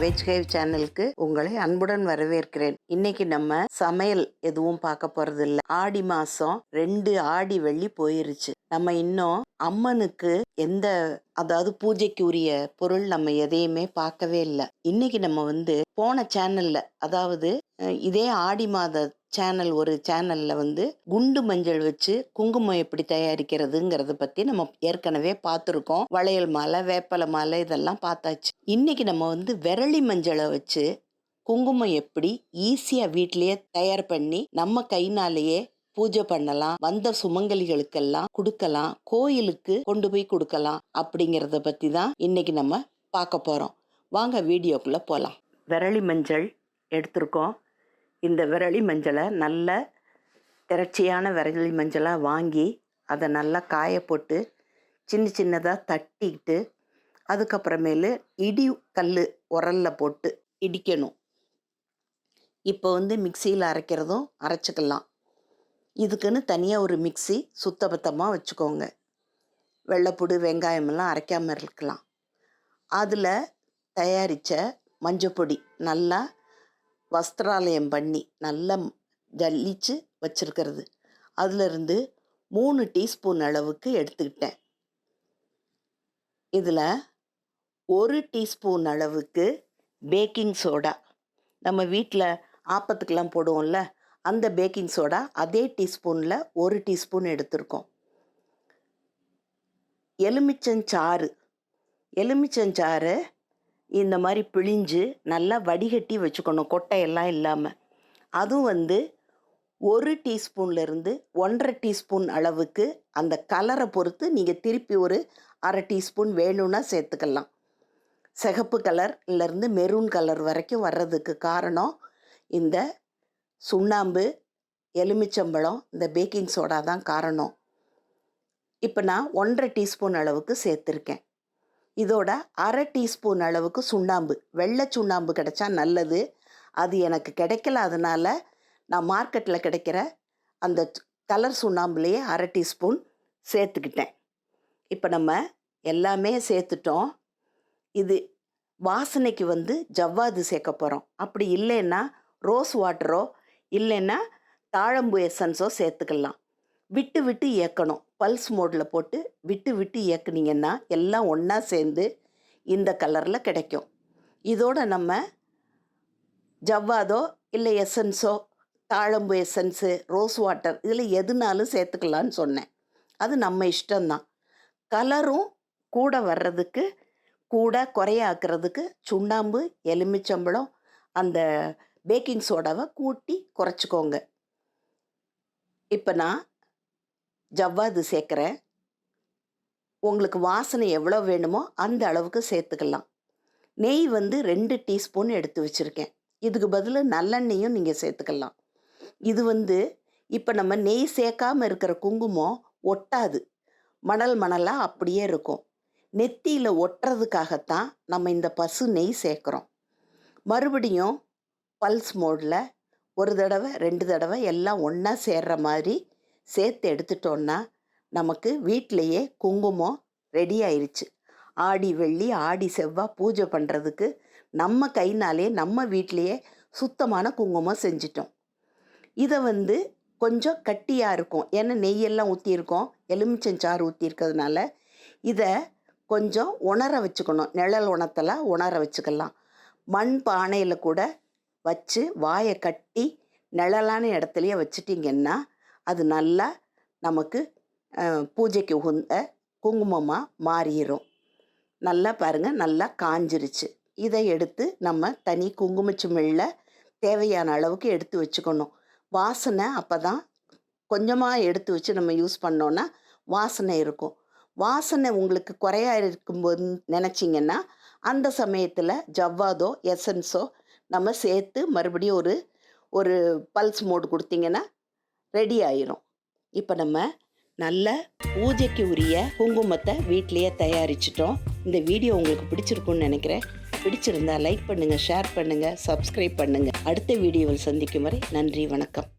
Veg ஹைவ் சேனலுக்கு உங்களை அன்புடன் வரவேற்கிறேன். இன்னைக்கு நம்ம சமையல் எதுவும் பார்க்க போறது இல்ல ஆடி மாசம் ரெண்டு ஆடி வெள்ளி போயிருச்சு. நம்ம இன்னும் அம்மனுக்கு எந்த அதாவது பூஜைக்கு உரிய பொருள் நம்ம எதையுமே பார்க்கவே இல்லை. இன்னைக்கு நம்ம வந்து போன சேனல்ல அதாவது இதே ஆடி மாத சேனல் ஒரு சேனலில் வந்து குண்டு மஞ்சள் வச்சு குங்குமம் எப்படி தயாரிக்கிறதுங்கிறத பற்றி நம்ம ஏற்கனவே பார்த்துருக்கோம். வளையல் மாலை வேப்பலை மாலை இதெல்லாம் பார்த்தாச்சு. இன்றைக்கி நம்ம வந்து விரலி மஞ்சளை வச்சு குங்குமம் எப்படி ஈஸியாக வீட்டிலேயே தயார் பண்ணி நம்ம கைனாலேயே பூஜை பண்ணலாம் வந்த சுமங்கலிகளுக்கெல்லாம் கொடுக்கலாம் கோயிலுக்கு கொண்டு போய் கொடுக்கலாம் அப்படிங்கிறத பற்றி தான் இன்னைக்கு நம்ம பார்க்க போகிறோம் வாங்க வீடியோக்குள்ளே போகலாம் விரலி மஞ்சள் எடுத்திருக்கோம். இந்த விரலி மஞ்சளை நல்ல திரட்சியான விரலி மஞ்சளாக வாங்கி அதை நல்லா காய போட்டு சின்ன சின்னதாக தட்டிக்கிட்டு அதுக்கப்புறமேலு இடி கல் உரலில் போட்டு இடிக்கணும். இப்போ வந்து மிக்சியில் அரைக்கிறதும் அரைச்சிக்கலாம். இதுக்குன்னு தனியாக ஒரு மிக்ஸி சுத்தபத்தமாக வச்சுக்கோங்க. வெள்ளைப்புடு வெங்காயமெல்லாம் அரைக்காமல் இருக்கலாம். அதில் தயாரித்த மஞ்சப்பொடி நல்லா வஸ்திராலயம் பண்ணி நல்லா ஜல்லிச்சு வச்சுருக்கிறது. அதிலிருந்து மூணு டீஸ்பூன் அளவுக்கு எடுத்துக்கிட்டேன். இதில் ஒரு டீஸ்பூன் அளவுக்கு பேக்கிங் சோடா. நம்ம வீட்டில் ஆப்பத்துக்கெல்லாம் போடுவோம்ல அந்த பேக்கிங் சோடா அதே டீஸ்பூனில் ஒரு டீஸ்பூன் எடுத்திருக்கோம். எலுமிச்சஞ்சாறு. எலுமிச்சஞ்சாறு இந்த மாதிரி பிழிஞ்சு நல்லா வடிகட்டி வச்சுக்கணும் கொட்டையெல்லாம் இல்லாமல் அதுவும் வந்து ஒரு டீஸ்பூன்லேருந்து ஒன்றரை டீஸ்பூன் அளவுக்கு அந்த கலரை பொறுத்து நீங்கள் திருப்பி ஒரு அரை டீஸ்பூன் வேணும்னா சேர்த்துக்கலாம். சிகப்பு கலர்லேருந்து மெரூன் கலர் வரைக்கும் வர்றதுக்கு காரணம் இந்த சுண்ணாம்பு எலுமிச்சம்பழம் இந்த பேக்கிங் சோடா தான் காரணம். இப்போ நான் ஒன்றரை டீஸ்பூன் அளவுக்கு சேர்த்துருக்கேன். இதோட அரை டீஸ்பூன் அளவுக்கு சுண்ணாம்பு. வெள்ளை சுண்ணாம்பு கிடைச்சா நல்லது. அது எனக்கு கிடைக்கல அதனால் நான் மார்க்கெட்டில் கிடைக்கிற அந்த கலர் சுண்ணாம்புலேயே அரை டீஸ்பூன் சேர்த்துக்கிட்டேன். இப்போ நம்ம எல்லாமே சேர்த்துட்டோம். இது வாசனைக்கு வந்து ஜவ்வாது சேர்க்க போகிறோம் அப்படி இல்லைன்னா ரோஸ் வாட்டரோ இல்லைன்னா தாழம்பு எசன்ஸோ சேர்த்துக்கலாம். விட்டு விட்டு இயக்கணும். பல்ஸ் மோடில் போட்டு விட்டு விட்டு இயக்குனீங்கன்னா எல்லாம் ஒன்றா சேர்ந்து இந்த கலரில் கிடைக்கும். இதோட நம்ம ஜவ்வாதோ இல்லை எசன்ஸோ தாழம்பு எசன்ஸு ரோஸ் வாட்டர் இதில் எதுனாலும் சேர்த்துக்கலான்னு சொன்னேன். அது நம்ம இஷ்டம்தான். கலரும் கூட வர்றதுக்கு கூட குறையாக்குறதுக்கு சுண்ணாம்பு எலுமிச்சம்பழம் அந்த பேக்கிங் சோடாவை கூட்டி குறைச்சிக்கோங்க. இப்போ நான் ஜவ்வாது சேர்க்குறேன் உங்களுக்கு வாசனை எவ்வளோ வேணுமோ அந்த அளவுக்கு சேர்த்துக்கலாம். நெய் வந்து ரெண்டு டீஸ்பூன் எடுத்து வச்சுருக்கேன். இதுக்கு பதில் நல்லெண்ணெயும் நீங்கள் சேர்த்துக்கலாம். இது வந்து இப்போ நம்ம நெய் சேர்க்காமல் இருக்கிற குங்குமம் ஒட்டாது. மணல் மணலாக அப்படியே இருக்கும். நெத்தியில் ஒட்டுறதுக்காகத்தான் நம்ம இந்த பசு நெய் சேர்க்குறோம். மறுபடியும் பல்ஸ் மோடில் ஒரு தடவை ரெண்டு தடவை எல்லாம் ஒன்றா சேர்ற மாதிரி சேர்த்து எடுத்துட்டோன்னா நமக்கு வீட்டிலையே குங்குமம் ரெடி ஆயிடுச்சு ஆடி வெள்ளி ஆடி செவ்வாய் பூஜை பண்ணுறதுக்கு நம்ம கைனாலே நம்ம வீட்டிலையே சுத்தமான குங்குமம் செஞ்சிட்டோம். இதை வந்து கொஞ்சம் கட்டியாக இருக்கும். ஏன்னா நெய்யெல்லாம் ஊற்றியிருக்கோம் எலுமிச்சஞ்சாறு ஊற்றிருக்கிறதுனால இதை கொஞ்சம் உணர வச்சுக்கணும். நிழல் உணத்தில் உணர வச்சுக்கலாம். மண் பானையில் கூட வச்சு வாயை கட்டி நிழலான இடத்துலையே வச்சுட்டிங்கன்னா அது நல்லா நமக்கு பூஜைக்கு உகந்த குங்குமமாக மாறிடும் நல்லா பாருங்கள் நல்லா காஞ்சிருச்சு. இதை எடுத்து நம்ம தனி குங்குமச்சிமிழில் தேவையான அளவுக்கு எடுத்து வச்சுக்கணும். வாசனை அப்போ தான் கொஞ்சமாக எடுத்து வச்சு நம்ம யூஸ் பண்ணோன்னா வாசனை இருக்கும். வாசனை உங்களுக்கு குறையா இருக்கும்போது நினச்சிங்கன்னா அந்த சமயத்தில் ஜவ்வாதோ எசன்ஸோ நம்ம சேர்த்து மறுபடியும் ஒரு ஒரு பல்ஸ் மோடு கொடுத்தீங்கன்னா ரெடி ஆயிரும். இப்போ நம்ம நல்ல பூஜைக்கு உரிய குங்குமத்தை வீட்டிலையே தயாரிச்சிட்டோம். இந்த வீடியோ உங்களுக்கு பிடிச்சிருக்கும்னு நினைக்கிறேன். பிடிச்சிருந்தா லைக் பண்ணுங்கள் ஷேர் பண்ணுங்கள் சப்ஸ்கிரைப் பண்ணுங்கள் அடுத்த வீடியோவில் சந்திக்கும் வரை நன்றி வணக்கம்.